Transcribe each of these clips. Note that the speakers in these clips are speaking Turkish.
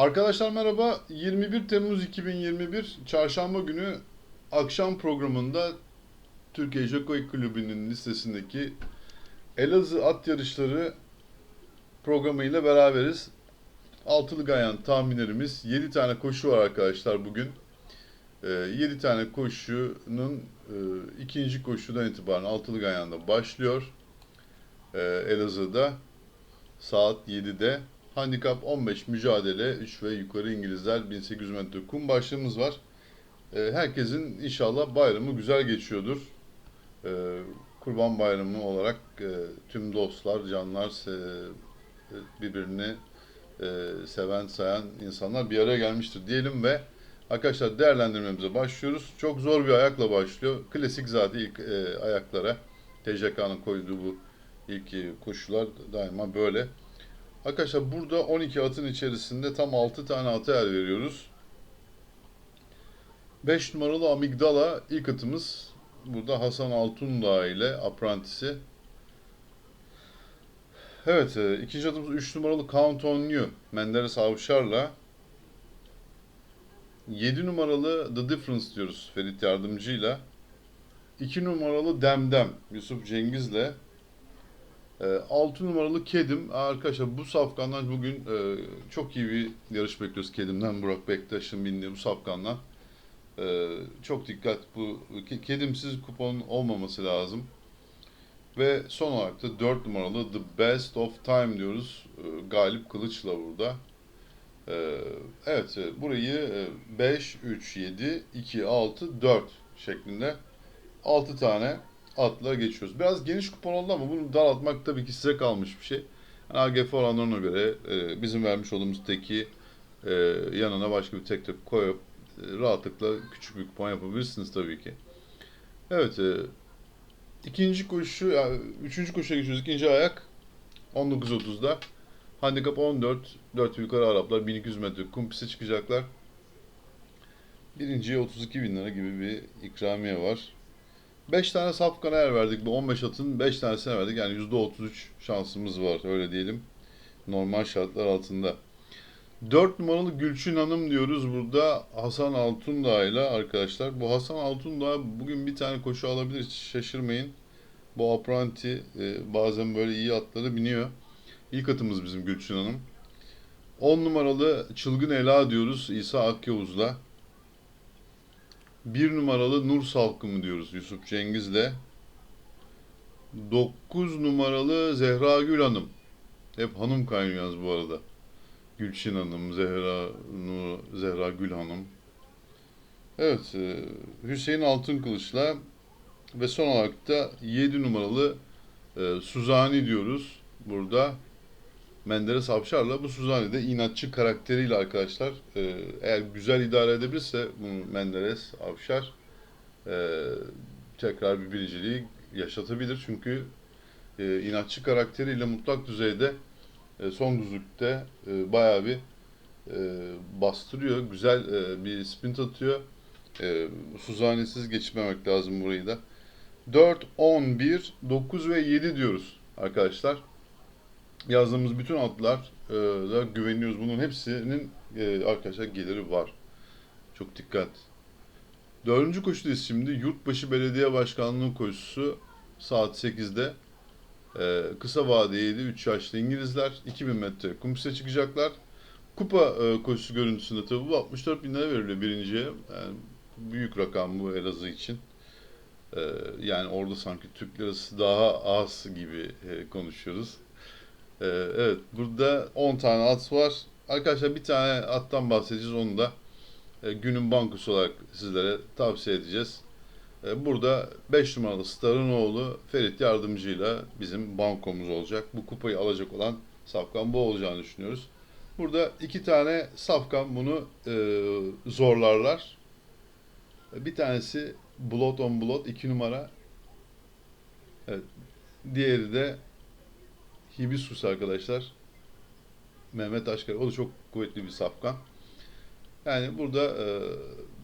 Arkadaşlar merhaba. 21 Temmuz 2021 Çarşamba günü akşam programında Türkiye Jockey Kulübü'nün listesindeki Elazığ at yarışları programıyla beraberiz. Altılı Gayan tahminlerimiz 7 tane koşu var arkadaşlar bugün. 7 tane koşunun e, ikinci koşudan itibaren Altılı Gayan'da başlıyor. E, Elazığ'da saat 7'de. Handikap 15 mücadele 3 ve yukarı İngilizler 1800 metre kum başlığımız var. E, herkesin inşallah bayramı güzel geçiyordur. E, Kurban Bayramı olarak e, tüm dostlar, canlar, se- birbirini e, seven, sayan insanlar bir araya gelmiştir diyelim ve arkadaşlar değerlendirmemize başlıyoruz. Çok zor bir ayakla başlıyor. Klasik zaten ilk e, ayaklara TCK'nın koyduğu bu ilk e, koşular daima böyle. Arkadaşlar burada 12 atın içerisinde tam 6 tane ata yer veriyoruz. 5 numaralı Amigdala ilk atımız. Burada Hasan Altundağ ile Apprentice'i. Evet, e, ikinci atımız 3 numaralı Count on You, Menderes Avşar'la. 7 numaralı The Difference diyoruz Ferit Yardımcı'yla. 2 numaralı Demdem, Yusuf Cengiz'le. 6 numaralı Kedim. Arkadaşlar bu safkandan bugün e, çok iyi bir yarış bekliyoruz Kedim'den. Burak Bektaş'ın bindiği bu safkandan. E, çok dikkat bu ke- Kedimsiz kupon olmaması lazım. Ve son olarak da 4 numaralı The Best of Time diyoruz. E, Galip Kılıç'la burada. E, evet e, burayı e, 5, 3, 7, 2, 6, 4 şeklinde 6 tane atla geçiyoruz. Biraz geniş kupon oldu ama bunu daraltmak tabii ki size kalmış bir şey. Yani AGF oranlarına göre e, bizim vermiş olduğumuz teki e, yanına başka bir tek tek koyup e, rahatlıkla küçük bir kupon yapabilirsiniz tabii ki. Evet, e, ikinci koşu, yani üçüncü koşuya geçiyoruz. İkinci ayak 19.30'da. Handikap 14, 4 yukarı Araplar 1200 metre kum piste çıkacaklar. Birinciye 32 bin lira gibi bir ikramiye var. 5 tane safkana yer verdik. Bu 15 atın 5 tanesine verdik. Yani %33 şansımız var öyle diyelim. Normal şartlar altında. 4 numaralı Gülçin Hanım diyoruz burada Hasan Altundağ ile arkadaşlar. Bu Hasan Altundağ bugün bir tane koşu alabilir şaşırmayın. Bu apranti e, bazen böyle iyi atları biniyor. İlk atımız bizim Gülçin Hanım. 10 numaralı Çılgın Ela diyoruz İsa Akyavuz'la. Bir numaralı Nur Salkımı diyoruz Yusuf Cengiz'le. 9 numaralı Zehra Gül Hanım. Hep hanım kaynıyor yalnız bu arada. Gülçin Hanım, Zehra Nur, Zehra Gül Hanım. Evet, e, Hüseyin Altınkılıç'la ve son olarak da 7 numaralı e, Suzani diyoruz burada. Menderes Avşar'la bu Suzani de inatçı karakteriyle arkadaşlar e, eğer güzel idare edebilirse Menderes Avşar e, tekrar bir birinciliği yaşatabilir. Çünkü e, inatçı karakteriyle mutlak düzeyde e, son düzlükte e, bayağı bir e, bastırıyor. Güzel e, bir sprint atıyor. E, Suzani'siz geçmemek lazım burayı da. 4, 11, 9 ve 7 diyoruz arkadaşlar yazdığımız bütün atlar e, da güveniyoruz. Bunun hepsinin e, arkadaşlar geliri var. Çok dikkat. Dördüncü koşudayız şimdi. Yurtbaşı Belediye Başkanlığı koşusu saat 8'de. E, kısa vadeydi. 3 yaşlı İngilizler 2000 metre kum piste çıkacaklar. Kupa e, koşusu görüntüsünde tabii bu 64 bin lira veriliyor birinciye. Yani büyük rakam bu Elazığ için. E, yani orada sanki Türk lirası daha az gibi e, konuşuyoruz. Ee, evet, burada 10 tane at var. Arkadaşlar bir tane attan bahsedeceğiz. Onu da e, günün bankosu olarak sizlere tavsiye edeceğiz. E, burada 5 numaralı Star'ın oğlu Ferit Yardımcı'yla bizim bankomuz olacak. Bu kupayı alacak olan safkan bu olacağını düşünüyoruz. Burada iki tane safkan bunu e, zorlarlar. E, Bir tanesi Blood on Blood 2 numara. Evet. Diğeri de Hibiskus arkadaşlar. Mehmet Aşkar. O da çok kuvvetli bir safkan. Yani burada e,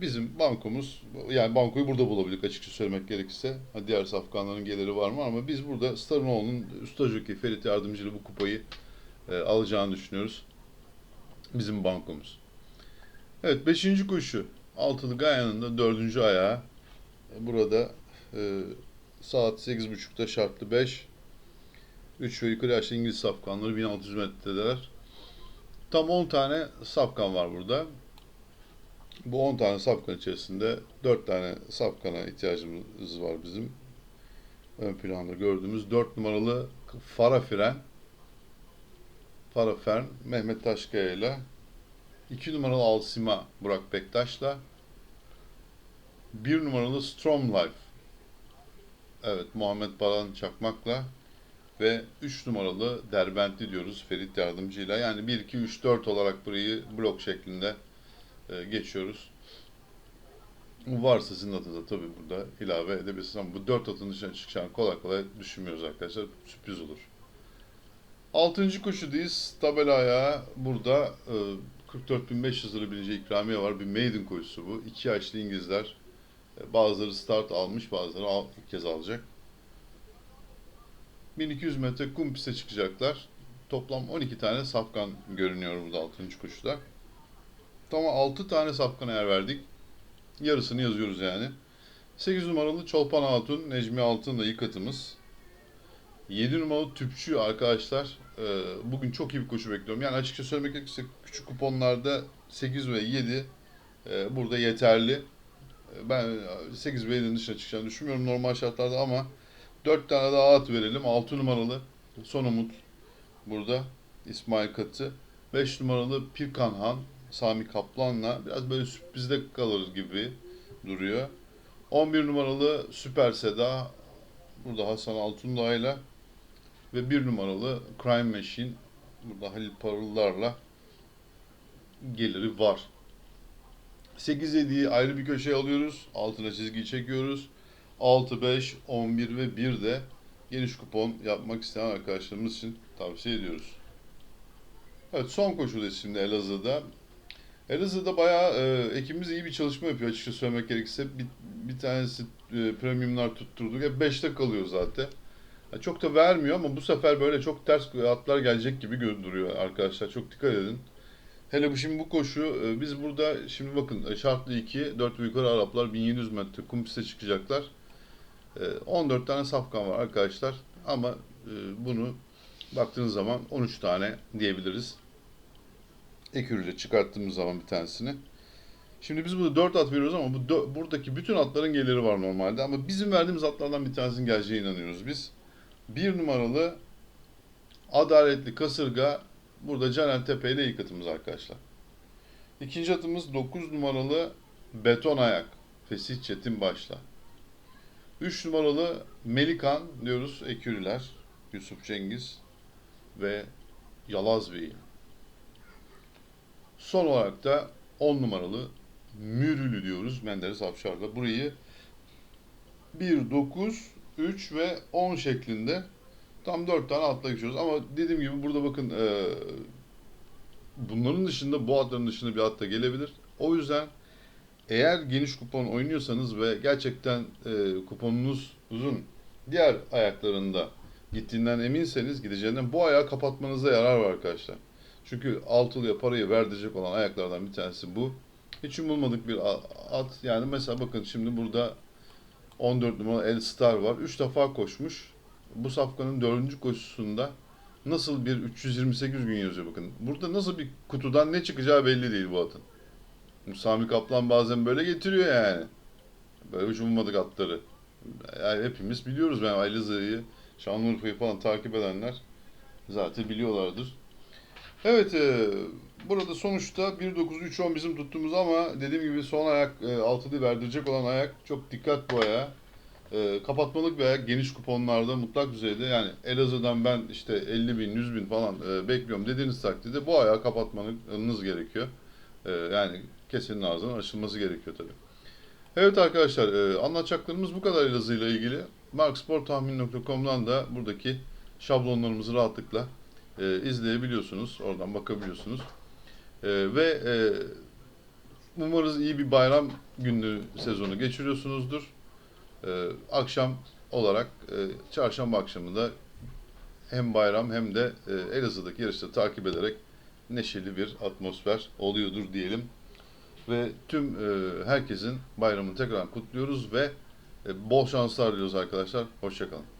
bizim bankomuz, yani bankoyu burada bulabildik açıkça söylemek gerekirse. Ha, Diğer safkanların geliri var mı ama biz burada Starınoğlu'nun usta Ferit Yardımcı'yla bu kupayı e, alacağını düşünüyoruz. bizim bankomuz. Evet 5. koşu. Altılı Gayan'ın da 4. ayağı. Burada e, saat 8.30'da şartlı 5. 3 ve yukarı yaşlı İngiliz safkanları 1600 metredeler. Tam 10 tane safkan var burada. Bu 10 tane safkan içerisinde 4 tane safkana ihtiyacımız var bizim. Ön planda gördüğümüz 4 numaralı Fara Fren. Fara Fern Mehmet Taşkaya ile 2 numaralı Alsima Burak Bektaş'la 1 numaralı Strom Life Evet Muhammed Baran Çakmak'la ve 3 numaralı Derbentli diyoruz Ferit Yardımcı'yla. Yani 1, 2, 3, 4 olarak burayı blok şeklinde e, geçiyoruz. Varsa sizin adınıza tabii burada ilave edebilirsiniz ama bu 4 atın dışına çıkacağını kolay kolay düşünmüyoruz arkadaşlar. Sürpriz olur. 6. koşudayız. Tabela ayağı burada e, 44.500 lira birinci ikramiye var. Bir maiden koşusu bu. 2 yaşlı İngilizler. E, Bazıları start almış, bazıları al, ilk kez alacak. 1200 metre kum piste çıkacaklar. Toplam 12 tane safkan görünüyor burada 6. koşuda. Tamam 6 tane safkana yer verdik. Yarısını yazıyoruz yani. 8 numaralı Çolpan Hatun, Necmi Altın da ilk atımız. 7 numaralı Tüpçü arkadaşlar. e, bugün çok iyi bir koşu bekliyorum. Yani açıkça söylemek gerekirse küçük kuponlarda 8 ve 7 e, burada yeterli. E, Ben 8 ve 7'nin dışına çıkacağını düşünmüyorum normal şartlarda ama 4 tane daha at verelim. 6 numaralı Son Umut burada İsmail Katı. 5 numaralı Pirkan Han Sami Kaplan'la biraz böyle sürprizde kalır gibi duruyor. 11 numaralı Süper Seda burada Hasan Altundağ'la ve 1 numaralı Crime Machine burada Halil Parıllar'la geliri var. 8-7'yi ayrı bir köşeye alıyoruz. Altına çizgiyi çekiyoruz. 6, 5, 11 ve 1 de geniş kupon yapmak isteyen arkadaşlarımız için tavsiye ediyoruz. Evet son koşudayız şimdi Elazığ'da. Elazığ'da bayağı e, ekibimiz iyi bir çalışma yapıyor açıkça söylemek gerekirse. Bir, bir tanesi e, premiumlar tutturduk. Hep 5'te kalıyor zaten. Ya çok da vermiyor ama bu sefer böyle çok ters atlar gelecek gibi gö- duruyor arkadaşlar. Çok dikkat edin. Hele bu şimdi bu koşu e, biz burada şimdi bakın e, şartlı 2 4 ve yukarı Araplar 1700 metre kum piste çıkacaklar. E, 14 tane safkan var arkadaşlar ama e, bunu baktığınız zaman 13 tane diyebiliriz. Ekürüyle çıkarttığımız zaman bir tanesini. Şimdi biz burada 4 at veriyoruz ama bu buradaki bütün atların geliri var normalde ama bizim verdiğimiz atlardan bir tanesinin geleceğine inanıyoruz biz. Bir numaralı Adaletli Kasırga burada Caner Tepe ile ilk atımız arkadaşlar. İkinci atımız 9 numaralı Beton Ayak Fesih Çetin Başla. 3 numaralı Melikan diyoruz Ekürüler Yusuf Cengiz ve Yalaz Bey. Son olarak da 10 numaralı Mürülü diyoruz Menderes Afşar'da. Burayı 1, 9, 3 ve 10 şeklinde tam 4 tane atla geçiyoruz. Ama dediğim gibi burada bakın e, bunların dışında bu atların dışında bir at da gelebilir. O yüzden eğer geniş kupon oynuyorsanız ve gerçekten e, kuponunuz uzun diğer ayaklarında gittiğinden eminseniz gideceğinden bu ayağı kapatmanıza yarar var arkadaşlar. Çünkü altılıya parayı verdirecek olan ayaklardan bir tanesi bu. Hiç umulmadık bir at. Yani mesela bakın şimdi burada 14 numaralı El Star var. 3 defa koşmuş. Bu safkanın 4. koşusunda nasıl bir 328 gün yazıyor bakın. Burada nasıl bir kutudan ne çıkacağı belli değil bu atın. Sami Kaplan bazen böyle getiriyor yani. Böyle hiç ummadık atları. Yani hepimiz biliyoruz ben yani Elazığ'ı, Şanlıurfa'yı falan takip edenler zaten biliyorlardır. Evet, e, burada sonuçta 1.9-3.10 bizim tuttuğumuz ama dediğim gibi son ayak e, altılı verdirecek olan ayak çok dikkat bu ayağa. E, kapatmalık bir geniş kuponlarda mutlak düzeyde yani Elazığ'dan ben işte 50 bin 100 bin falan e, bekliyorum dediğiniz takdirde bu ayağı kapatmanız gerekiyor. E, yani kesenin ağzının açılması gerekiyor tabii. Evet arkadaşlar e, anlatacaklarımız bu kadar Elazığ ile ilgili. marksporttahmin.com'dan da buradaki şablonlarımızı rahatlıkla e, izleyebiliyorsunuz. Oradan bakabiliyorsunuz. E, ve e, umarız iyi bir bayram günü sezonu geçiriyorsunuzdur. E, akşam olarak e, çarşamba akşamı da hem bayram hem de e, Elazığ'daki yarışları takip ederek neşeli bir atmosfer oluyordur diyelim. Ve tüm e, herkesin bayramını tekrar kutluyoruz ve e, bol şanslar diliyoruz arkadaşlar. Hoşçakalın.